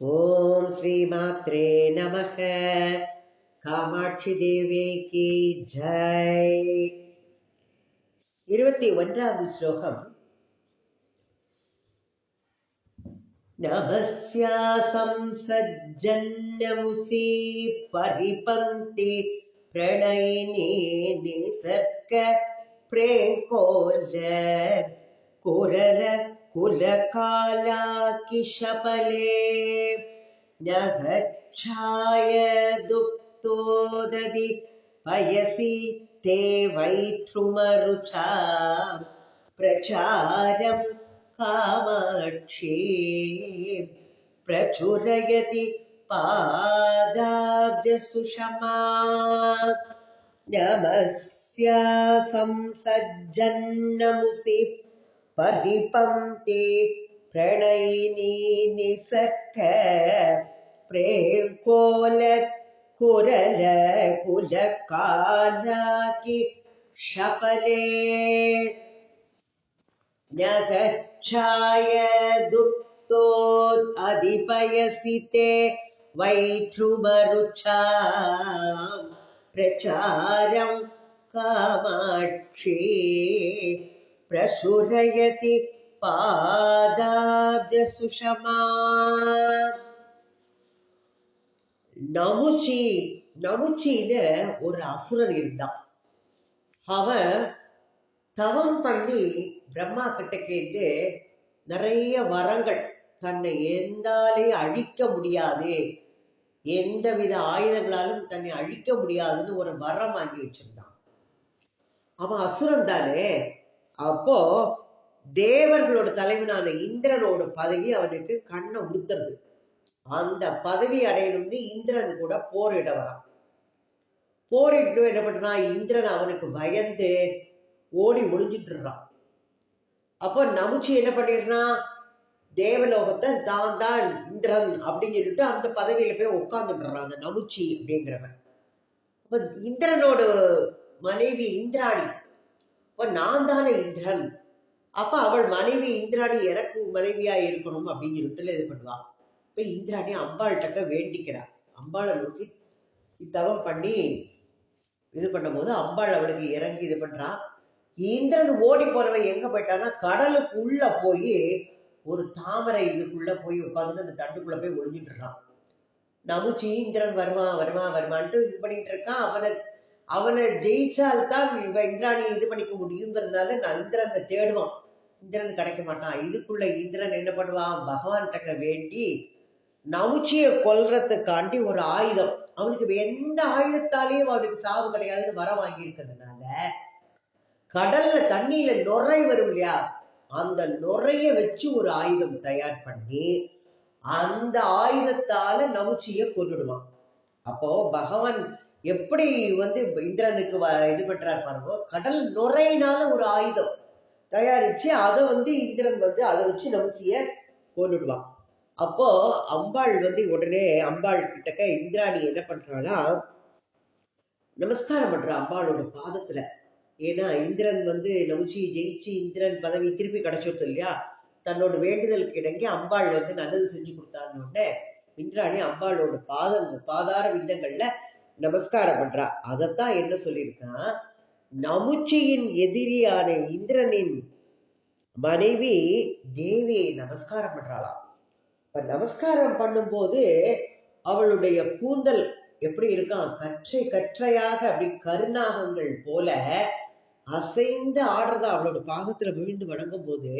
ஓம் ஸ்ரீமாத்ரே நமக காமாட்சி தேவிக்கு ஜெய் இருபத்தி ஒன்றாவது ஸ்லோகம் नमस्यासं सज्जन्यमुसी परिपन्ति प्रणयिनी निसर्ग प्रेकोल कुरल कुलकालाकिशपले न गच्छाय दुक्तोदधि पयसि ते वैथ्रुमरुचा प्रचारम् कामाक्षी प्रचुरयति पादाब्जसुषमा नमस्या संसज्जन्नमुसि परिपङ्क्ति प्रणयिनी निसर्ग प्रेकोल कुरल कुलकालाकि शपले न गच्छाय दुःखोदधिपयसि ते वैठ्रुमरुचा प्रचारं कामाक्षी प्रसुरयति पादाब्जसुषमा நமுச்சி நமுச்சின்னு ஒரு அசுரன் இருந்தான் அவன் தவம் பண்ணி பிரம்மா கிட்ட கேட்டு நிறைய வரங்கள் தன்னை எந்தாலே அழிக்க முடியாது எந்தவித ஆயுதங்களாலும் தன்னை அழிக்க முடியாதுன்னு ஒரு வரம் வாங்கி வச்சிருந்தான் அவன் அசுரன் தானே அப்போ தேவர்களோட தலைவனான இந்திரனோட பதவி அவனுக்கு கண்ணை உறுத்துறது. அந்த பதவி அடையணும்னு இந்திரன் கூட போரிட வரான். போரிட்டு என்ன பண்றான் இந்திரன் அவனுக்கு பயந்து ஓடி ஒளிஞ்சிட்டுறான். அப்போ நமுச்சி என்ன பண்ணிடுறான் தேவலோகத்தை தான் தான் இந்திரன் அப்படின்னு சொல்லிட்டு அந்த பதவியில போய் உட்காந்துடுறான் அந்த நமுச்சி அப்படிங்கிறவன். அப்ப இந்திரனோட மனைவி இந்திராணி இப்போ நான் தானே இந்திரன்? அப்ப அவள் மனைவி இந்திராணி எனக்கு மனைவியா இருக்கணும் அப்படின்னு சொல்லிட்டு இது பண்ணுவா. இப்ப இந்திராணி அம்பாள்கிட்ட வேண்டிக்கிறா. அம்பாளை நோக்கி தவம் பண்ணி இது பண்ணும்போது அம்பாள் அவளுக்கு இறங்கி இது பண்றா. இந்திரன் ஓடி போனவன் எங்க போயிட்டான்னா கடலுக்குள்ள போய் ஒரு தாமரை இதுக்குள்ள போய் உட்காந்துட்டு அந்த தண்டுக்குள்ள போய் ஒளிஞ்சிட்டுறான் நமுச்சி இந்திரன் வருமா வருமா வருமான்ட்டு இது பண்ணிட்டு இருக்கான் அவனை அவனை ஜெயிச்சால்தான் இவ இந்திராணி இது பண்ணிக்க முடியுங்கிறதுனால நான் இந்திரனை தேடுவான். இந்திரன் கிடைக்க மாட்டான். இதுக்குள்ள இந்திரன் என்ன பண்ணுவான்? பகவான்கிட்ட வேண்டி நமுச்சிய கொல்றதுக்காண்டி ஒரு ஆயுதம். அவனுக்கு எந்த ஆயுதத்தாலேயும் அவனுக்கு சாவு கிடையாதுன்னு வர வாங்கி இருக்கிறதுனால கடல்ல தண்ணியில நுரை வரும் இல்லையா? அந்த நுரைய வச்சு ஒரு ஆயுதம் தயார் பண்ணி அந்த ஆயுதத்தால நமுச்சிய கொண்டுடுவான் அப்போ பகவான் எப்படி வந்து இந்திரனுக்கு இது பண்றாரு பாருங்க கடல் நுரையினால ஒரு ஆயுதம் தயாரிச்சு அதை வந்து இந்திரன் வந்து அதை வச்சு நமசிய கொண்டுடுவான். அப்போ அம்பாள் வந்து உடனே அம்பாள் கிட்டக்க இந்திராணி என்ன பண்றானா நமஸ்காரம் பண்ற அம்பாளோட பாதத்துல. ஏன்னா இந்திரன் வந்து நமுச்சி ஜெயிச்சு இந்திரன் பதவி திருப்பி கிடைச்சிருத்தோம் இல்லையா? தன்னோட வேண்டுதலுக்கு இடங்கி அம்பாள் வந்து நல்லது செஞ்சு கொடுத்தான்னு இந்திராணி அம்பாளோட பாதம் பாதார விந்தங்கள்ல நமஸ்காரம் பண்றா. அதத்தான் என்ன சொல்லியிருக்கான் நமுச்சியின் எதிரியான இந்திரனின் மனைவி தேவியை நமஸ்காரம் பண்றாளாம். இப்ப நமஸ்காரம் பண்ணும்போது அவளுடைய கூந்தல் எப்படி இருக்கான் கற்றை கற்றையாக அப்படி கருநாகங்கள் போல அசைந்து ஆடுறதா அவளோட பாகத்துல விழுந்து வணங்கும் போது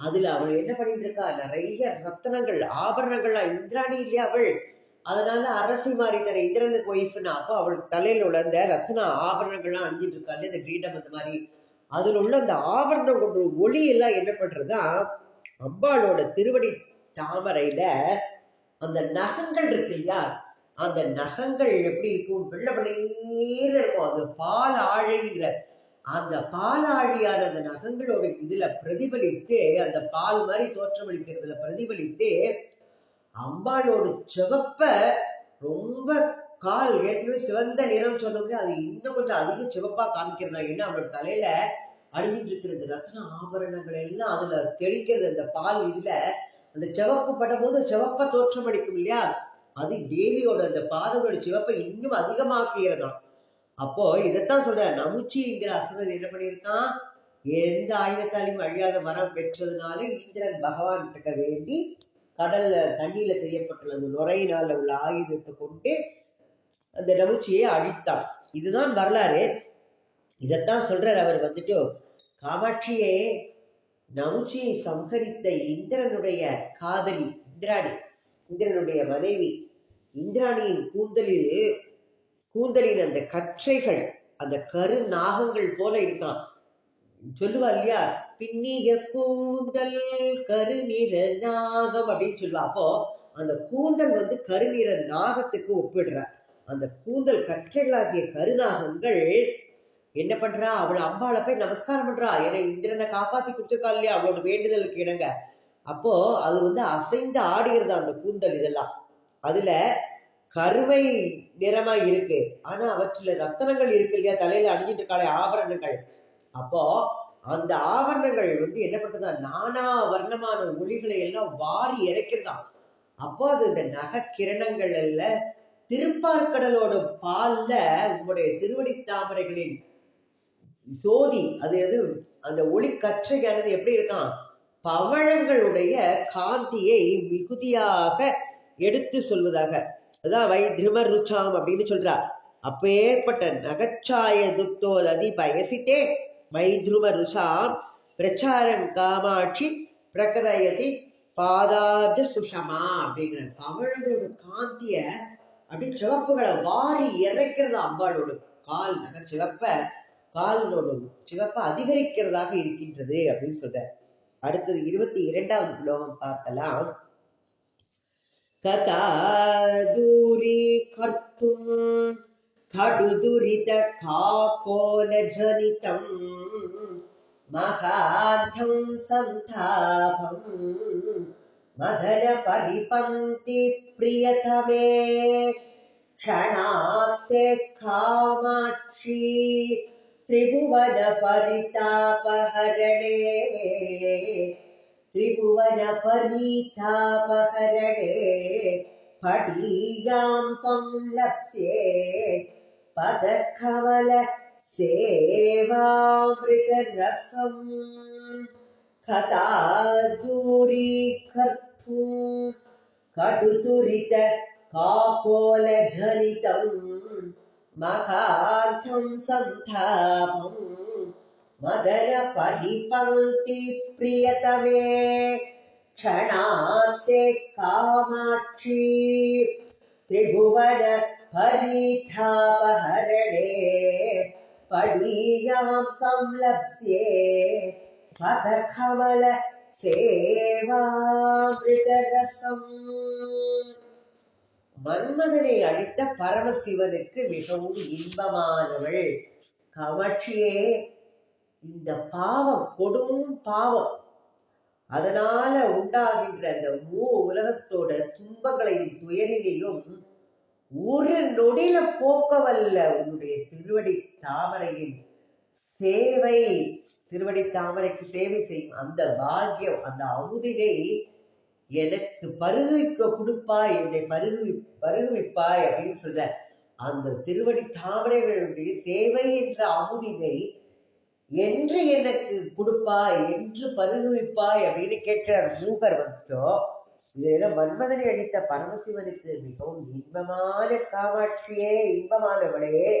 அதுல அவள் என்ன பண்ணிட்டு இருக்கா? நிறைய ரத்தனங்கள் ஆபரணங்கள்லாம். இந்திராணி இல்லையா அவள்? அதனால அரசி மாதிரி தர இந்திரனுக்கு ஒய்ஃப்னா அப்போ அவள் தலையில உள்ள அந்த ரத்ன ஆபரணங்கள்லாம் அணிஞ்சிட்டு இருக்காள் இந்த கிரீடம் அந்த மாதிரி. அதுல உள்ள அந்த ஆபரணம் கொண்டு ஒளி எல்லாம் என்ன பண்றதா அம்பாளோட திருவடி தாமரையில அந்த நகங்கள் இருக்கு இல்லையா? அந்த நகங்கள் எப்படி இருக்கும்? வெள்ள வெள்ளையில இருக்கும். அது பால் ஆழைங்கிற அந்த பால் ஆழியான அந்த நகங்களோட இதுல பிரதிபலித்து அந்த பால் மாதிரி தோற்றமளிக்கிறதுல பிரதிபலித்து அம்பாளோட சிவப்ப ரொம்ப கால் ஏற்கனவே சிவந்த நிறம் சொன்னோம்னா அது இன்னும் கொஞ்சம் அதிக சிவப்பா காமிக்கிறதா? ஏன்னா அவளோட தலையில அணிஞ்சிட்டு இருக்கிறது ரத்ன ஆபரணங்கள் எல்லாம் அதுல தெளிக்கிறது அந்த பால் இதுல அந்த சிவப்பு படும்போது சிவப்ப தோற்றம் அளிக்கும் இல்லையா? அது தேவியோட அந்த பாதங்களோட சிவப்பை இன்னும் அதிகமாக்குகிறதாம். அப்போ இதைத்தான் சொல்ற நமுச்சிங்கிற அசுரன் என்ன பண்ணியிருக்கான்? எந்த ஆயுதத்தாலையும் அழியாத வரம் பெற்றதுனால இந்திரன் பகவான் கிட்ட வேண்டி கடல்ல தண்ணியில செய்யப்பட்டுள்ள அந்த நுரையினால உள்ள ஆயுதத்தை கொண்டு அந்த நமுச்சியை அழித்தான். இதுதான் வரலாறு. இதைத்தான் சொல்றார் அவர் வந்துட்டு காமாட்சியே நமுச்சியை சம்ஹரித்த இந்திரனுடைய காதலி இந்திராணி இந்திரனுடைய மனைவி இந்திராணியின் கூந்தலில் கூந்தலின் அந்த கற்றைகள் அந்த கரு நாகங்கள் போல இருக்கான். சொல்லுவா இல்லையா பின்னிய கூந்தல் கருநிற நாகம் அப்படின்னு சொல்லுவா அப்போ அந்த கூந்தல் வந்து கருநிற நாகத்துக்கு ஒப்பிடுற அந்த கூந்தல் கற்றைகளாகிய கருநாகங்கள் என்ன பண்றா? அவள் அம்பாளை போய் நமஸ்காரம் பண்றா. ஏன்னா இந்திரனை காப்பாத்தி கொடுத்துருக்கா இல்லையா? அவளோட வேண்டுதலுக்கு இணங்க. அப்போ அது வந்து அசைந்து ஆடுகிறது அந்த கூந்தல் இதெல்லாம். அதுல கருமை நிறமா இருக்கு. ஆனா அவற்றுல ரத்தனங்கள் இருக்கு இல்லையா? தலையில அணிஞ்சிட்டு இருக்காளே ஆபரணங்கள். அப்போ அந்த ஆவரணங்கள் வந்து என்ன பண்றதா? நானா வர்ணமான ஒளிகளை எல்லாம் வாரி இறைக்கிறதா அப்போ அது இந்த நகை கிரணங்கள் அல்ல திருப்பார்கடலோட பால்ல உங்களுடைய திருவடி தாமரைகளின் சோதி அது எது? அந்த ஒளி கற்றையானது எப்படி இருக்கான்? பவழங்களுடைய காந்தியை மிகுதியாக எடுத்து சொல்வதாக. அதான் வை திருமர் ருச்சாம் அப்படின்னு சொல்றா அப்பேற்பட்ட நகைச்சாய துக்தோததி பயசித்தே மைத்ரும ருஷாம் பிரச்சாரம் காமாட்சி பிரகரயதி பாதாப்த சுஷமா அப்படிங்கிற பவழங்களோட காந்திய அப்படி சிவப்புகளை வாரி இறக்கிறது அம்பாளோட கால் நகை சிவப்ப காலினோட சிவப்ப அதிகரிக்கிறதாக இருக்கின்றது அப்படின்னு சொல்ற அடுத்தது இருபத்தி இரண்டாவது ஸ்லோகம் பார்க்கலாம். கதா தூரி கர்த்தும் खडु दुरित सन्तापम् महाधं प्रियतमे क्षणान्ते कामाक्षी त्रिभुवनपरितापहरणे त्रिभुवनपरितापहरणे त्रिभुवनपरीतापहरणे संलप्स्ये पदकमल सेवामृतरसम् कथा दूरीकर्तुम् कटुतुरित कापोलझनितं मकार्थं सन्तापम् मदनपरिपङ्क्ति प्रियतमे क्षणान्ते कामाक्षी त्रिभुवन हरिथापहरणे पडीयां संलप्स्ये पथकमल சேவாமிருதரசம் மன்மதனை அழித்த பரமசிவனுக்கு மிகவும் இன்பமானவள் காமாட்சியே இந்த பாவம் கொடும் பாவம் அதனால உண்டாகின்ற அந்த மூ உலகத்தோட துன்பங்களையும் துயரினையும் ஒரு நொடியில போக்கவல்ல உன்னுடைய திருவடி தாமரையின் சேவை. திருவடி தாமரைக்கு சேவை செய்யும் அந்த பாக்கியம் அந்த அமுதினை எனக்கு பருகுவிக்க கொடுப்பாய் என்னை பருகுவி பருகுவிப்பாய் அப்படின்னு சொல்ற அந்த திருவடி தாமரைகளுடைய சேவை என்ற அமுதினை என்று எனக்கு கொடுப்பாய் என்று பருகுவிப்பாய் அப்படின்னு கேட்கிறார் மூகர் வந்துட்டோம் இதுல மன்மதனை அடித்த பரமசிவனுக்கு மிகவும் இன்பமான காமாட்சியே இன்பமானவளே.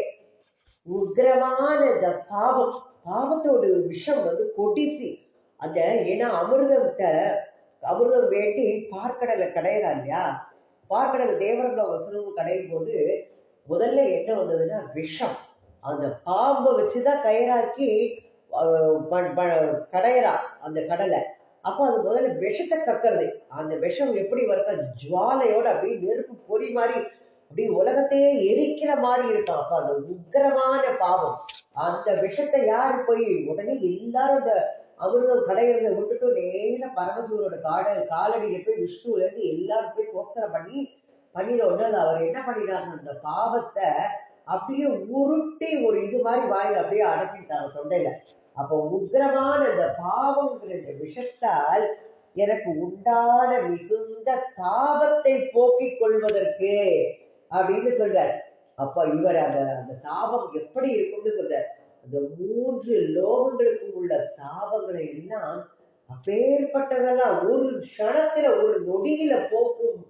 உக்ரமான பாவம் பாவத்தோட விஷம் வந்து கொட்டிச்சு. அந்த ஏன்னா அமிர்தத்தை அமிர்தம் வேண்டி பார்க்கடலை கடையிறா இல்லையா? பார்க்கடலை தேவரங்க வசனம் கடையும் போது முதல்ல என்ன வந்ததுன்னா விஷம். அந்த பாம்பை வச்சுதான் கயிறாக்கி அஹ், ப- ப- கடையிறா அந்த கடலை. அப்போ அது முதல்ல விஷத்தை கக்கிறது. அந்த விஷம் எப்படி வருதா? ஜுவாலையோட அப்படியே நெருப்பு பொறி மாதிரி அப்படி உலகத்தையே எரிக்கிற மாதிரி இருக்கும். அப்ப அந்த உக்கிரமான பாவம். அந்த விஷத்தை யாரு போய் உடனே எல்லாரும் அந்த அமிர்தம் கடையிறத விட்டுட்டு நேர பரமசூரோட காட காலடியில போய் விஷ்ணுல இருந்து எல்லாரும் போய் சோஸ்திரம் பண்ணி பண்ணின உடனே அது அவர் என்ன பண்ணிட்டாங்க அந்த பாவத்தை அப்படியே உருட்டி ஒரு இது மாதிரி வாயில அப்படியே அடக்கிட்டாங்க தொண்டையில. அப்போ உக்ரமான இந்த பாவங்கிற இந்த விஷத்தால் எனக்கு உண்டான மிகுந்த தாபத்தை போக்கிக் கொள்வதற்கு அப்படின்னு சொல்றார். அப்ப இவர் அந்த அந்த தாபம் எப்படி இருக்கும்னு சொல்றார். அந்த மூன்று லோகங்களுக்கும் உள்ள தாபங்களை எல்லாம் அப்பேற்பட்டதெல்லாம் ஒரு க்ஷணத்துல ஒரு நொடியில போக்கும்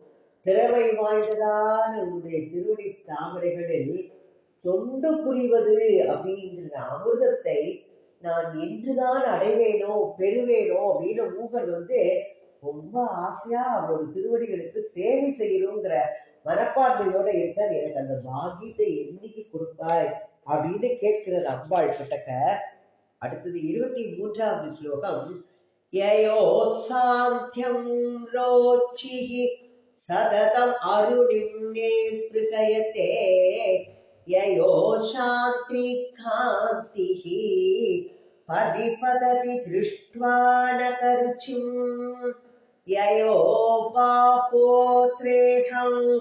திறமை வாய்ந்ததான உன்னுடைய திருவடி தாமரைகளில் தொண்டு புரிவது அப்படிங்கிற அமிர்தத்தை நான் என்றுதான் அடைவேனோ பெறுவேனோ அப்படின்னு மூகன் வந்து ரொம்ப ஆசையா அவரோட திருவடிகளுக்கு சேவை செய்யணுங்கிற மனப்பான்மையோட இருக்கார் எனக்கு அந்த பாகியத்தை என்னைக்கு கொடுப்பாய் அப்படின்னு கேட்கிறது அம்பாள் கிட்டக்க. அடுத்தது இருபத்தி மூன்றாவது ஸ்லோகம். யயோ சாந்தியம் ரோச்சிஹி சததம் அருணிம்னே ஸ்பிருகயத்தே யயோ சாந்தி காந்திஹி परिपतति दृष्ट्वा न करुचिम्। ययो वापोत्रेहं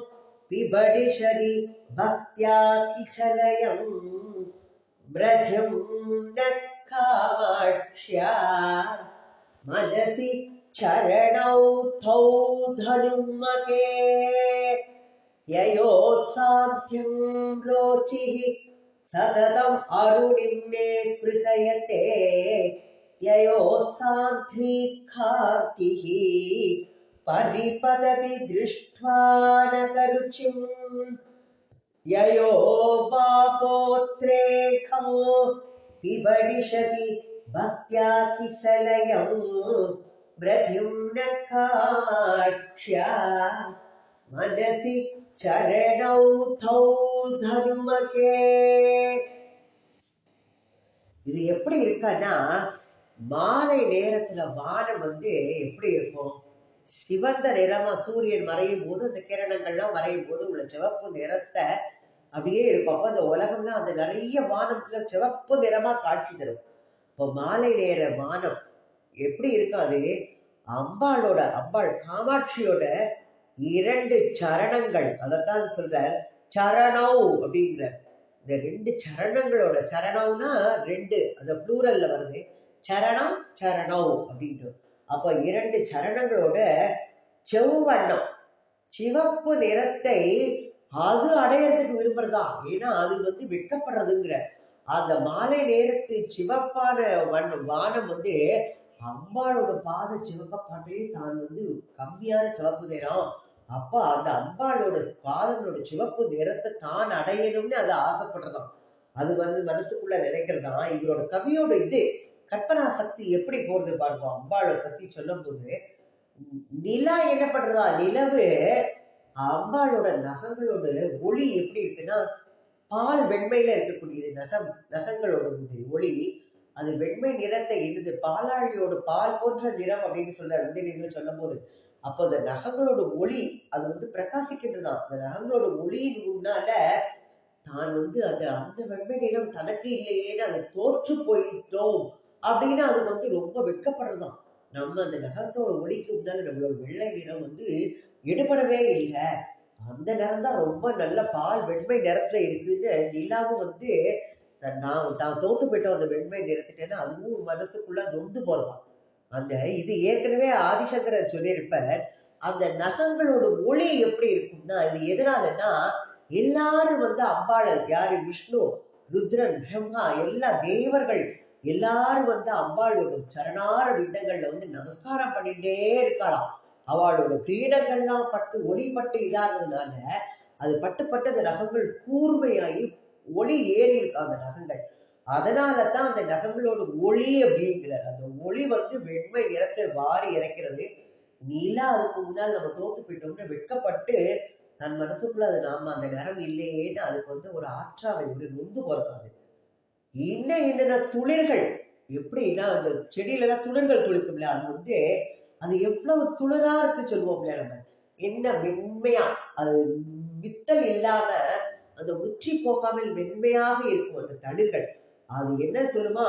पिबडिशदि भक्त्या किचलयम्। मृधिं न कामाक्ष्या मनसि चरणौ तौ धनुमके ययो साध्यं रोचिः सततम् अरुणिम्ने स्पृहयते। ययो साध्वी खातिः परिपतति दृष्ट्वा न करुचिम्। ययो बापोत्रेखो पिबडिशति भक्त्या किसलयम् मृत्युं न कामाक्ष्या। मनसि சரணௌ தௌ இது எப்படி இருக்கான்னா மாலை நேரத்துல வானம் வந்து எப்படி இருக்கும்? சிவந்த நிறமா சூரியன் மறையும் போது அந்த கிரணங்கள்லாம் மறையும் போது உள்ள சிவப்பு நிறத்தை அப்படியே இருக்கும். அப்போ அந்த உலகம்லாம் அந்த நிறைய வானத்துல சிவப்பு நிறமா காட்சி தரும். இப்போ மாலை நேர வானம் எப்படி இருக்கும் அது? அம்பாளோட அம்பாள் காமாட்சியோட இரண்டு சரணங்கள். அதைத்தான் சொல்ற சரணவ் அப்படிங்கிற இந்த ரெண்டு சரணங்களோட சரணம்னா ரெண்டு அந்த ப்ளூரல்ல வருது. சரணம் சரணவ் அப்படின்ட்டு. அப்ப இரண்டு சரணங்களோட செவ்வண்ணம் சிவப்பு நிறத்தை அது அடையறதுக்கு விரும்புறதா? ஏன்னா அது வந்து வெட்கப்படுறதுங்கிற. அந்த மாலை நேரத்து சிவப்பான வண்ணம் வானம் வந்து அம்பாளோட பாத சிவப்பை காட்டே தான் வந்து கம்மியான சிவப்பு நிறம். அப்பா அந்த அம்பாளோட பாதங்களோட சிவப்பு நிறத்தை தான் அடையணும்னு அது ஆசைப்படுறதாம். அது வந்து மனசுக்குள்ள நினைக்கிறதா? இவரோட கவியோட இது கற்பனா சக்தி எப்படி போறது பாருங்க அம்பாளை பத்தி சொல்லும் போது நிலா என்ன பண்றதா? நிலவு அம்பாளோட நகங்களோட ஒளி எப்படி இருக்குன்னா பால் வெண்மையில இருக்கக்கூடியது நகம் நகங்களோட ஒளி அது வெண்மை நிறத்தை இருது பாலாழியோட பால் போன்ற நிறம் அப்படின்னு சொல்றாரு உதயநிதியில சொல்லும் போது அப்போ அந்த நகங்களோட ஒளி அது வந்து பிரகாசிக்கின்றதான் அந்த நகங்களோட ஒளியின் முன்னால தான் வந்து அது அந்த வெண்மை நிறம் தனக்கு இல்லையேன்னு அதை தோற்று போயிட்டோம் அப்படின்னு அது வந்து ரொம்ப வெட்கப்படுறதாம். நம்ம அந்த நகத்தோட ஒளிக்கு முன்னால நம்மளோட வெள்ளை நிறம் வந்து எடுபடவே இல்லை. அந்த நிறம் தான் ரொம்ப நல்ல பால் வெண்மை நிறத்துல இருக்குன்னு நிலாவும் வந்து நான் தான் தோத்து போயிட்டோம் அந்த வெண்மை நிறத்துட்டேன்னா அதுவும் மனசுக்குள்ள நொந்து போறதான் அந்த இது ஏற்கனவே ஆதிசங்கரர் சொல்லியிருப்பார் அந்த நகங்களோட ஒளி எப்படி இருக்கும்னா இது எதனாலன்னா எல்லாரும் வந்து அம்பாளர் யாரு? விஷ்ணு ருத்ரன் பிரம்மா எல்லா தேவர்கள் எல்லாரும் வந்து அம்பாளோட சரணார விந்தங்கள்ல வந்து நமஸ்காரம் பண்ணிட்டே இருக்கலாம். அவளோட கிரீடங்கள்லாம் பட்டு ஒளி பட்டு இதாகிறதுனால அது பட்டு பட்டு அந்த நகங்கள் கூர்மையாகி ஒளி ஏறி இருக்கும் அந்த நகங்கள். அதனால தான் அந்த நகங்களோட ஒளி அப்படிங்கிறார். அந்த ஒளி வந்து வெண்மை நிறத்தை வாரி இறைக்கிறது. நிலா அதுக்கு முன்னால் நம்ம தோத்து போயிட்டோம்னு வெட்கப்பட்டு தன் மனசுக்குள்ள அது நாம அந்த நிறம் இல்லையேன்னு அதுக்கு வந்து ஒரு ஆற்றாவை ஒரு நொந்து போறது இன்னும் என்னென்ன துளிர்கள்? எப்படின்னா அந்த செடியில எல்லாம் துளிர்கள் துளிக்கும்ல அது வந்து அது எவ்வளவு துளிரா இருக்கு சொல்லுவோம்ல நம்ம. என்ன வெண்மையா? அது மித்தல் இல்லாம அந்த உச்சி போகாமல் வெண்மையாக இருக்கும் அந்த தளிர்கள். அது என்ன சொல்லுமா?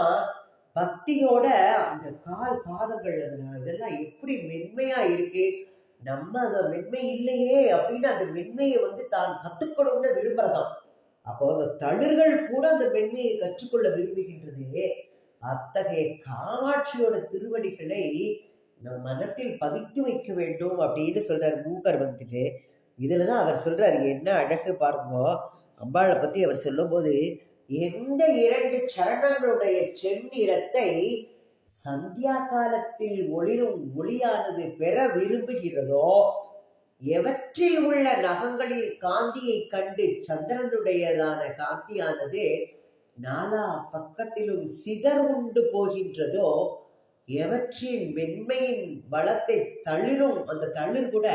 பக்தியோட அந்த கால் பாதங்கள் இதெல்லாம் எப்படி மென்மையா இருக்கு? நம்ம அந்த மென்மை இல்லையே அப்படின்னு அந்த மென்மையை வந்து தான் கத்துக்கணும்னு விரும்புறதாம். அப்போ அந்த தளிர்கள் கூட அந்த மென்மையை கற்றுக்கொள்ள விரும்புகின்றதே. அத்தகைய காமாட்சியோட திருவடிகளை நம்ம மனத்தில் பதித்து வைக்க வேண்டும் அப்படின்னு சொல்றாரு மூக்கர் வந்துட்டு. இதுலதான் அவர் சொல்றாரு என்ன அழகு பாருங்க. அம்பாளை பத்தி அவர் சொல்லும்போது எந்த இரண்டு சரணங்களுடைய செந்நிறத்தை சந்தியா காலத்தில் ஒளிரும் ஒளியானது பெற விரும்புகிறதோ எவற்றில் உள்ள நகங்களில் காந்தியை கண்டு சந்திரனுடையதான காந்தியானது நாலா பக்கத்திலும் சிதர் உண்டு போகின்றதோ எவற்றின் மென்மையின் வளத்தை தளிரும் அந்த தளிர் கூட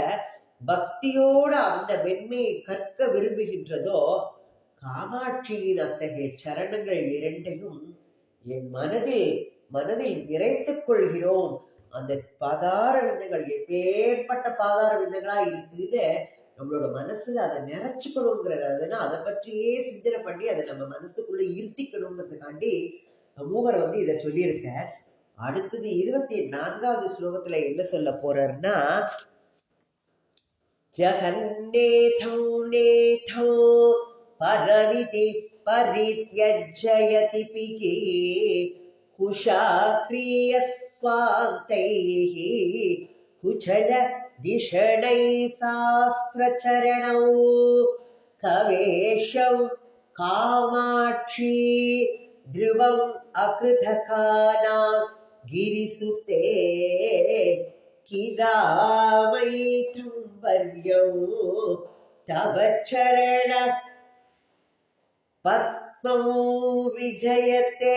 பக்தியோட அந்த மென்மையை கற்க விரும்புகின்றதோ காமாட்சியின் அத்தகைய சரணங்கள் இரண்டையும் என் மனதில் மனதில் நிறைத்துக் கொள்கிறோம். அந்த பாதார விந்தங்கள் எப்பேற்பட்ட பாதார விந்தங்களா இருக்குன்னு நம்மளோட மனசுல அதை நிறைச்சுக்கணுங்கிறதுனா அதை பற்றியே சிந்தனை பண்ணி அதை நம்ம மனசுக்குள்ள இருத்திக்கணுங்கிறதுக்காண்டி மூவர் வந்து இதை சொல்லியிருக்க அடுத்தது இருபத்தி நான்காவது ஸ்லோகத்துல என்ன சொல்ல போறாருன்னா ஜகன்னேதோ நேதோ परित्यजयतिपि कुशाक्रियस्वान्तैः कुशल धिषणैः शास्त्रचरणौ। कवेश कामाक्षी ध्रुवम् अकृतकानां गिरिसुते किमैतृम्बर्यौ तव चरणः पद्मौ विजयते।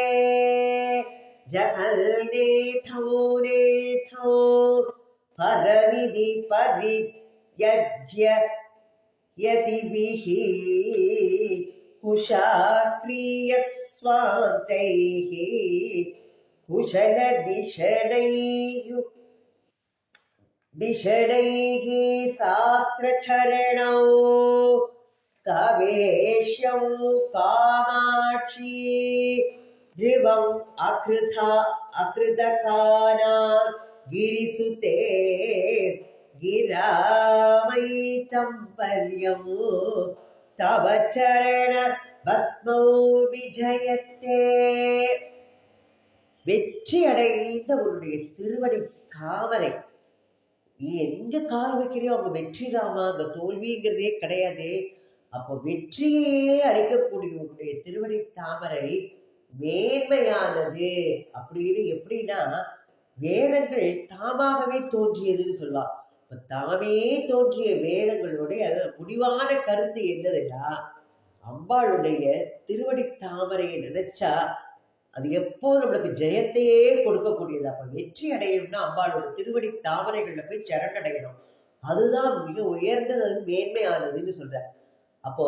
जहल्नेथौ नेथौ परनिधि परित्यज्य। यतिभिः कुशाक्रियस्वान्तैः शास्त्रचरणौ कवेशं कामाक्षी ध्रुवम् अकृथा अकृतकाना गिरिसुते गिरामयितं पर्यं तव चरण பத்மோ விஜயத்தே வெற்றி அடைந்த உன்னுடைய திருவடி தாமரை நீ எங்க கால் வைக்கிறியோ அங்க வெற்றி தாமா அங்க தோல்விங்கிறதே கிடையாது அப்போ வெற்றியே அளிக்கக்கூடிய உங்களுடைய திருவடி தாமரை மேன்மையானது. அப்படின்னு எப்படின்னா வேதங்கள் தாமாகவே தோன்றியதுன்னு சொல்லலாம் இப்ப தாமே தோன்றிய வேதங்களுடைய முடிவான கருத்து என்னதுன்னா அம்பாளுடைய திருவடி தாமரையை நினைச்சா அது எப்போ நம்மளுக்கு ஜெயத்தையே கொடுக்கக்கூடியது. அப்ப வெற்றி அடையணும்னா அம்பாளோட திருவடி தாமரைகள்ல போய் சரணடையணும். அதுதான் மிக உயர்ந்தது மேன்மையானதுன்னு சொல்ற. அப்போ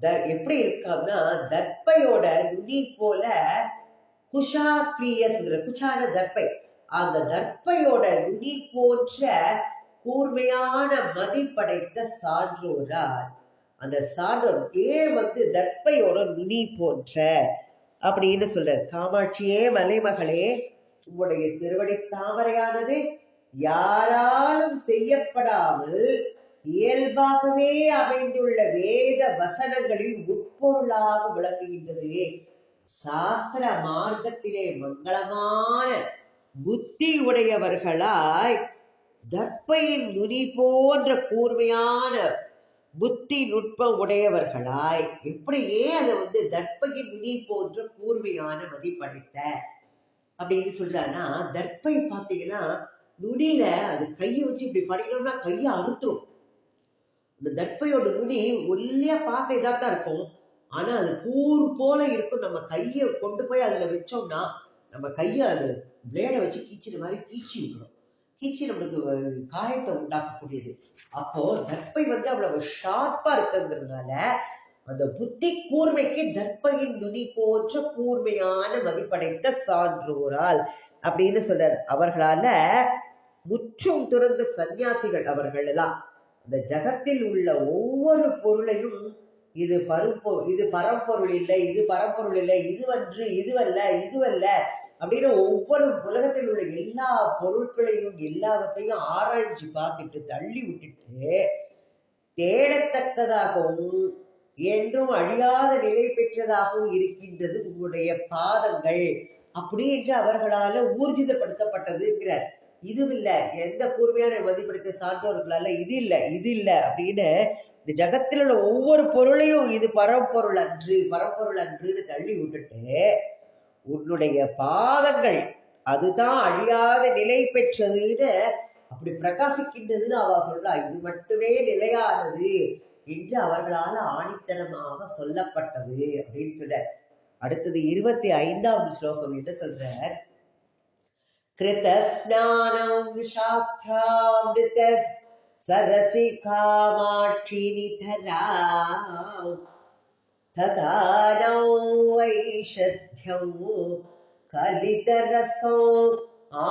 த- எப்படி இருக்கான்னா தர்பையோட நுனி போல குஷா பிரியஸ்ங்கிற குஷான தர்பை அந்த தர்ப்பையோட நுனி போன்ற கூர்மையான மதிப்படைத்த சான்றோரார் அந்த சான்றோர் ஏன் வந்து தர்ப்பையோட நுனி போன்ற அப்படின்னு சொல்ற காமாட்சியே மலைமகளே உங்களுடைய திருவடி தாமரையானது யாராலும் செய்யப்படாமல் இயல்பாகவே அமைந்துள்ள வேத வசனங்களின் உட்பொருளாக விளக்குகின்றது. சாஸ்திர மார்க்கத்திலே மங்களமான புத்தி உடையவர்களாய் தர்ப்பையின் நுனி போன்ற கூர்மையான புத்தி நுட்பம் உடையவர்களாய் எப்படியே அதை வந்து தர்ப்பையின் நுனி போன்ற கூர்மையான மதிப்படைத்த? அப்படின்னு சொல்றான்னா தர்ப்பை பார்த்தீங்கன்னா நுனியில அது கையை வச்சு இப்படி படிக்கணும்னா கையை அறுத்துரும். இந்த தர்ப்பையோட நுனி ஒல்லியா பார்க்க இதாத்தான் இருக்கும். ஆனா அது கூர் போல இருக்கும். நம்ம கையை கொண்டு போய் அதுல வச்சோம்னா நம்ம கையை அது பிளேடை வச்சு கீச்சிற மாதிரி கீச்சி விட்டுரும். கீச்சி நம்மளுக்கு காயத்தை உண்டாக்கக்கூடியது. அப்போ தற்பை வந்து அவ்வளவு ஷார்ப்பா இருக்குங்கிறதுனால அந்த புத்தி கூர்மைக்கு தர்ப்பையின் நுனி போன்ற கூர்மையான மதிப்படைத்த சான்றோரால் அப்படின்னு சொல்றார். அவர்களால முற்றும் துறந்த சன்னியாசிகள் அவர்கள் எல்லாம். இந்த ஜகத்தில் உள்ள ஒவ்வொரு பொருளையும் இது பருப்பொ இது பரம்பொருள் இல்லை இது பரம்பொருள் இல்லை இதுவன்று இதுவல்ல இதுவல்ல அப்படின்னு ஒவ்வொரு உலகத்தில் உள்ள எல்லா பொருட்களையும் எல்லாவற்றையும் ஆராய்ச்சி பார்த்துட்டு தள்ளி விட்டுட்டு தேடத்தக்கதாகவும் என்றும் அழியாத நிலை பெற்றதாகவும் இருக்கின்றது உங்களுடைய பாதங்கள் அப்படின்ற அவர்களால ஊர்ஜிதப்படுத்தப்பட்டதுங்கிறார். இதுவும் இல்லை. எந்த கூர்மையான மதிப்பிடுத்த அல்ல இது இல்ல இது இல்ல அப்படின்னு இந்த ஜகத்தில் உள்ள ஒவ்வொரு பொருளையும் இது பரம்பொருள் அன்று பரம்பொருள் அன்றுன்னு தள்ளி விட்டுட்டு உன்னுடைய பாதங்கள் அதுதான் அழியாத நிலை பெற்றதுன்னு அப்படி பிரகாசிக்கின்றதுன்னு அவ சொல்றா. இது மட்டுமே நிலையானது என்று அவர்களால் ஆணித்தனமாக சொல்லப்பட்டது அப்படின்னு சொல்ற. அடுத்தது இருபத்தி ஐந்தாவது ஸ்லோகம் என்று சொல்ற. कृतस्नानौ शास्त्रमृत सरसि कामाक्षिनिधरा तदा नौ तदा कलितरसौ आनातसुधया।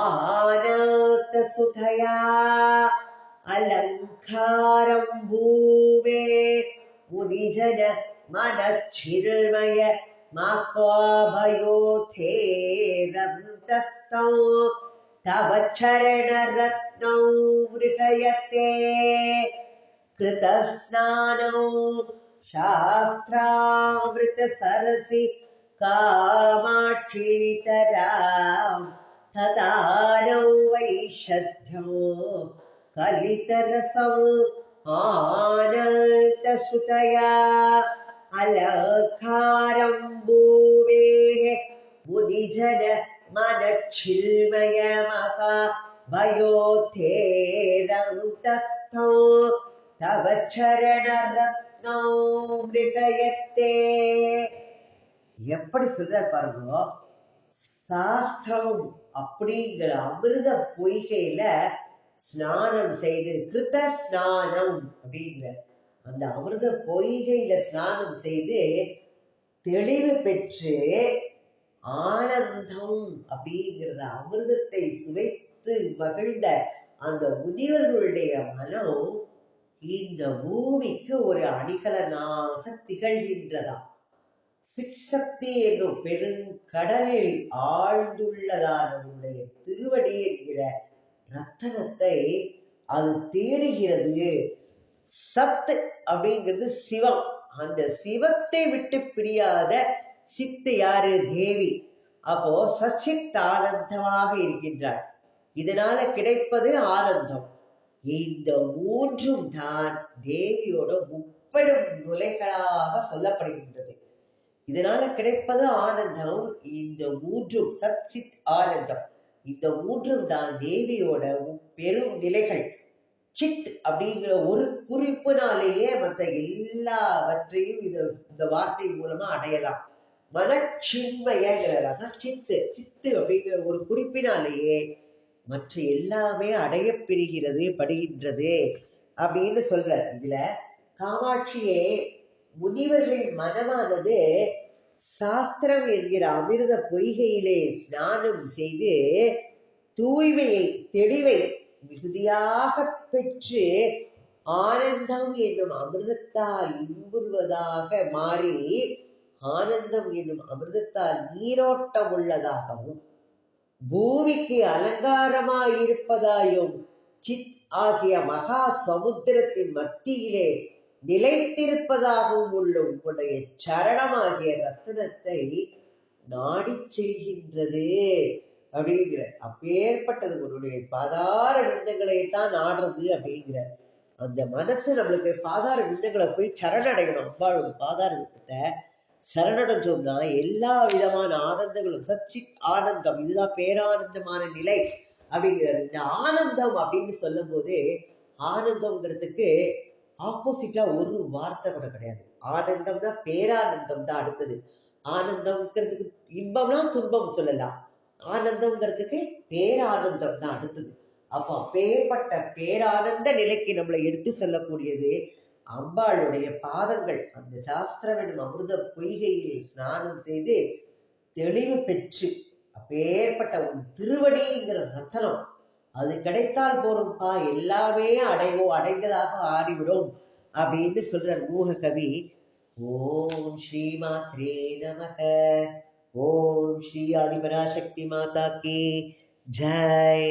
आनातसुतया अलङ्कारम्भूवे मुनिजन मनच्छिर्मय माक्वाभयोथेरन्तस्तौ तव चरणरत्नौ मृगयते कृतस्नानौ शास्त्रामृतसरसि कामाक्षितराम् तदानौ वैषध्यौ कलितरसौ आनन्तसुतया अलकारं भूवेः मुनिजन मनच्छिल्मयमका भयोथेरन्तस्थौ तव चरणरत्नौ मृगयते எப்படி சொல்றார் பாருங்க சாஸ்திரம் அப்படிங்கிற அமிர்த பொய்கையில ஸ்நானம் செய்து கிருத ஸ்நானம் அப்படிங்கிற அந்த அமிர்த பொய்கையில ஸ்நானம் செய்து தெளிவு பெற்று ஆனந்தம் அப்படிங்கிறத அமிர்தத்தை சுவைத்து மகிழ்ந்த அந்த முனிவர்களுடைய மனம் இந்த பூமிக்கு ஒரு அணிகலனாக திகழ்கின்றதாம். சிக்ஷக்தி என்னும் பெருங்கடலில் ஆழ்ந்துள்ளதானவருடைய திருவடி என்கிற ரத்தனத்தை அது தேடுகிறது. சத்து அப்படிங்கிறது சிவம். அந்த சிவத்தை விட்டு பிரியாத சித்து யாரு? தேவி. அப்போ சச்சித் ஆனந்தமாக இருக்கின்றாள். இதனால கிடைப்பது ஆனந்தம். இந்த மூன்றும் தான் தேவியோட முப்பெரும் நுலைகளாக சொல்லப்படுகின்றது. இதனால கிடைப்பது ஆனந்தம். இந்த மூன்றும் சச்சித் ஆனந்தம். இந்த மூன்றும் தான் தேவியோட பெரும் நிலைகள். சித் அப்படிங்கிற ஒரு குறிப்பினாலேயே மற்ற எல்லாவற்றையும் இது இந்த வார்த்தை மூலமா அடையலாம். மனச்சின்மயங்கிறதாக சித்து. சித்து அப்படிங்கிற ஒரு குறிப்பினாலேயே மற்ற எல்லாமே அடைய பெறுகிறது படுகின்றது அப்படின்னு சொல்ற இதுல காமாட்சியே முனிவர்களின் மனமானது சாஸ்திரம் என்கிற அமிர்த பொய்கையிலே ஸ்நானம் செய்து தூய்மையை தெளிவை மிகுதியாக பெற்று ஆனந்தம் என்னும் அமிர்தத்தால் இன்புறுவதாக மாறி ஆனந்தம் என்னும் அமிர்தத்தால் நீரோட்டம் உள்ளதாகவும் பூமிக்கு அலங்காரமாயிருப்பதாயும் சித் ஆகிய மகா சமுத்திரத்தின் மத்தியிலே நிலைத்திருப்பதாகவும் உள்ள உங்களுடைய சரணமாகிய ரத்தனத்தை நாடி செய்கின்றது. அப்படிங்கிற அப்பேற்பட்டது உன்னுடைய பாதார விந்தங்களை தான் ஆடுறது அப்படிங்கிற அந்த மனசு நம்மளுக்கு பாதார விந்தங்களை போய் சரணடையணும். அம்பாளோட பாதார விந்தத்தை சரணடைஞ்சோம்னா எல்லா விதமான ஆனந்தங்களும் சச்சித் ஆனந்தம் இதுதான் பேரானந்தமான நிலை அப்படிங்கிறது இந்த ஆனந்தம் அப்படின்னு சொல்லும் போது ஆனந்தம்ங்கிறதுக்கு ஆப்போசிட்டா ஒரு வார்த்தை கூட கிடையாது. ஆனந்தம்னா பேரானந்தம் தான் அடுத்தது. ஆனந்தம்ங்கிறதுக்கு இன்பம்னா துன்பம் சொல்லலாம். ஆனந்தம்ங்கிறதுக்கு பேரானந்தம் தான் அடுத்தது. அப்போ அப்பேற்பட்ட பேரானந்த நிலைக்கு நம்மளை எடுத்து சொல்லக்கூடியது அம்பாளுடைய பாதங்கள். அந்த சாஸ்திரம் அமிர்த பொய்கையில் ஸ்நானம் செய்து தெளிவு பெற்று அப்பேற்பட்ட உன் திருவடிங்கிற ரத்தனம் அது கிடைத்தால் போரும்பா எல்லாமே அடைவோம் அடைந்ததாக ஆறிவிடும் அப்படின்னு சொல்றார் மூக கவி ஓம் ஸ்ரீ மாத்ரே நமக. ஓம் ஸ்ரீ ஆதிபராசக்தி மாதா கி ஜெய்